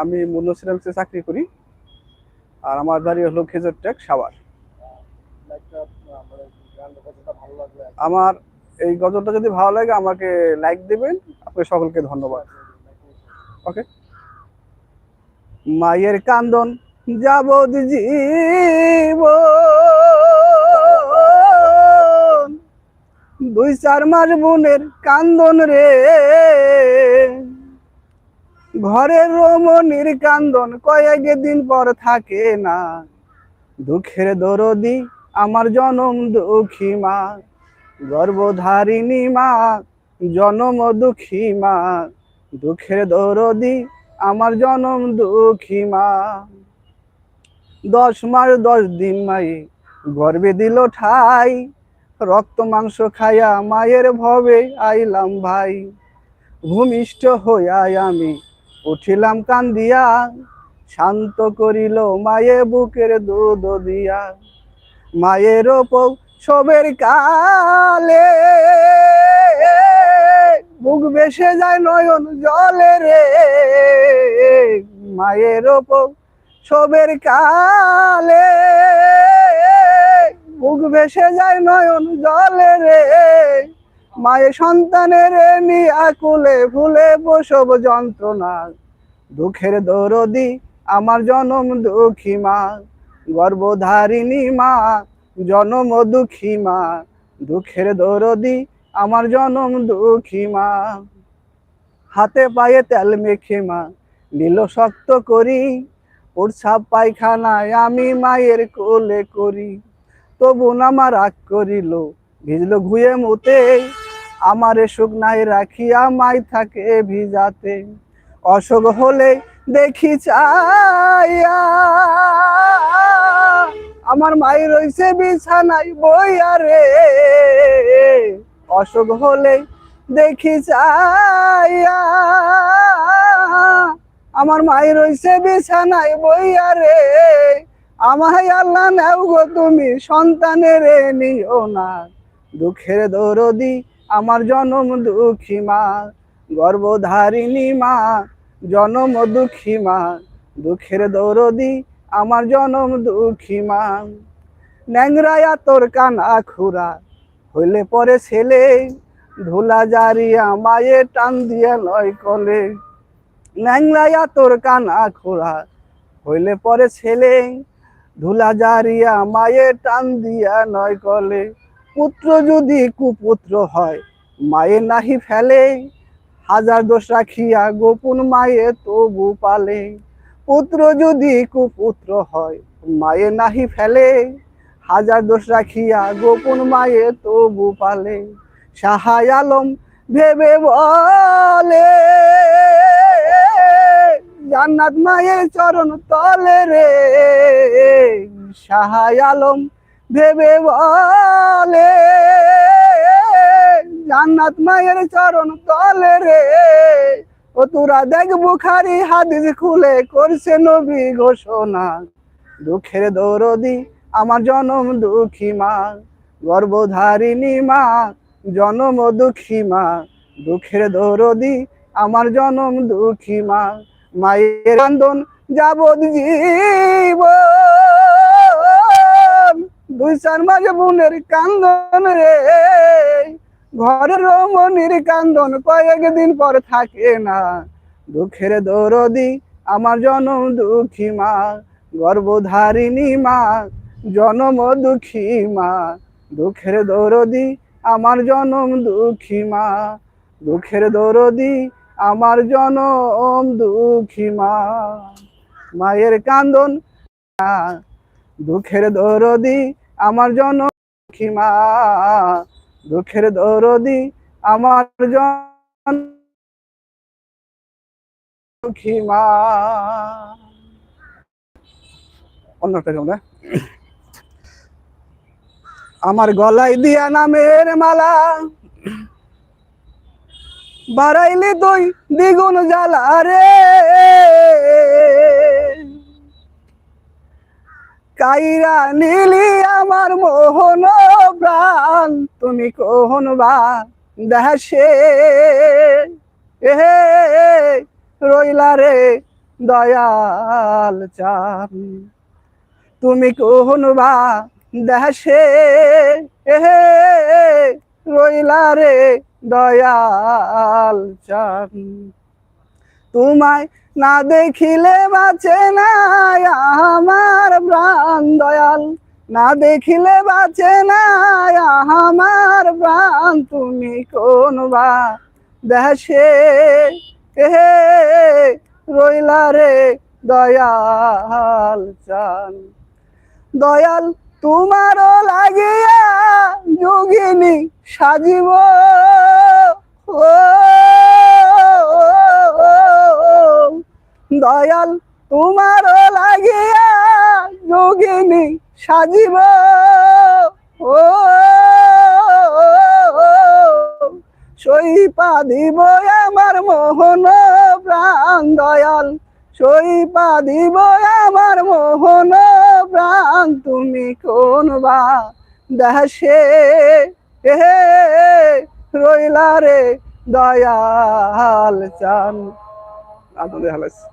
আমি সিরামিক্সে চাকরি করি, আর আমার বাড়ি হলো খেজুর টেক সাওয়ার আমার এই গজলটা যদি ভালো লাগে, আমাকে লাইক দেবেন। আপনাকে সকলকে ধন্যবাদ। ওকে মায়ের কান্দন যাব জীব দুই চার মাস বোনের কান্দন রে। ঘরের রমণীর কান্দন কয়েক দিন পর থাকে না। দুঃখের দরদি আমার জনম দুঃখী মা, গর্ভধারিণী মা, জনম দুঃখী মা। দুঃখের দরদি আমার জনম দুঃখী মা। দশ মাস দশ দিন মায়ে গর্বে দিল ঠাই, রক্ত মাংস খায়া মায়ের ভবে আইলাম ভাই। ভূমিষ্ঠ হইয়া আমি উঠিলাম কান্দিয়া, শান্ত করিল মায়ে বুকের দুধ দিয়া। মায়ের সবের কালে বুক বেসে যায় নয়ন জলে রে। মায়ের সবের কালে বুক ভেসে যায় নয়ন জলে রে। মায়ের সন্তানের নিয়া কুলে ফুলে প্রসব যন্ত্রণা। দুঃখের দরদি আমার জনম দুঃখী মা, গর্ভধারিণী মা, জনম দুঃখী মা। দুঃখের দরদি আমার জনম দুঃখী মা। হাতে পায়ে তেল মেখে মা, নীল শক্ত করি। প্রসাব পায়খানায় আমি মায়ের কোলে করি। তবু না আমার রাগ করিল, ভিজলো ঘুয়ে মুতে। আমারে শুকনায় রাখিয়া মাই থাকে ভিজাতে। অসুখ হলে দেখি চাইয়া আমার মাই রইছে বিছানায় বইয়া রে। অসুখ হলে দেখি চাইয়া আমার মাই রইছে বিছানায় বইয়া রে। আমায় আল্লাহ নেও গো তুমি, সন্তানের নিও না। দুঃখের দরদি আমার জনম দুঃখী মা, গর্ভধারিণী মা, জনম দুঃখী মা, দুঃখের দরদি আমার জনম দুঃখী মা। ন্যাংরায়া তোর কানা খুরা, হইলে পরে ছেলে, ধুলা জারিয়া মায়ে টান দিয়া নয় কলে। ন্যাংরায়া তোর কানা খুরা, হইলে পরে ছেলে, ধুলা জারিয়া মায়ে টান দিয়া নয় কলে। পুত্র যদি কুপুত্র হয়, মায়ে নাহি ফেলে। হাজার দোষ রাখিয়া গোপন মায়ে তবু পালে। পুত্র যদি কুপুত্র হয়, মায়ে নাহি ফেলে। হাজার দোষ রাখিয়া গোপন মায়ে তবু পালে। সাহায় আলম ভেবে বলে, জান্নাত মায়ের চরণ তলে রে। সাহায় আলম ভেবে বলে, জান্নাত মায়ের চরণ তলে রে। ও তোরা দেখ বুখারি হাদিস খুলে করছে নবী ঘোষণা। দুঃখের দৌরদি আমার জনম দুঃখী মা, গর্ভধারিণী মা, জনম দুঃখী মা। দুঃখের দৌরদি আমার জনম দুঃখী মা, মায়ের কান্দন যাবত জীব। দুই চার মাঝে বোনের কান্দন রে। ঘরের রমণীর কান্দন কয়েক দিন পর থাকে না। দুঃখের দরদি আমার জনম দুঃখী মা, গর্ভধারিণী মা, জনম দুঃখী মা। দুঃখের দরদি আমার জনম দুঃখী মা, দুঃখের দরদি আমার জনম দুঃখী মা। মায়ের কান্দন দুঃখের দরদি আমার জনম দুঃখী মা, দুঃখের দরদি আমার জন অন্যটা কেমন আমার গলায় দিয়া নামের মালা, বাড়াইলে তুই দ্বিগুণ জ্বালা রে। কাইরা নীলি আমার মোহন প্রাণ। তুমি কোহন বা দেশে? রইলা রে দয়াল চান তুমি কোন বা দেশে? এহে রইলা রে দয়াল চান তোমায় না দেখিলে বাঁচে না আমার প্রাণ দয়াল। না দেখিলে বাঁচে না আমার প্রাণ, তুমি কোন বা দেশে হে রইলা রে দয়াল চান। দয়াল তোমারও লাগিয়া যোগিনী সাজিব। ও দয়াল তোমারও সাজিব। ও সইপা দিব আমার মোহন প্রাণ দয়াল। সইপা দিব আমার মোহন প্রাণ, তুমি কোন বা দেশে হে রইলা রে দয়াল চান। আপনাদের হালাইছে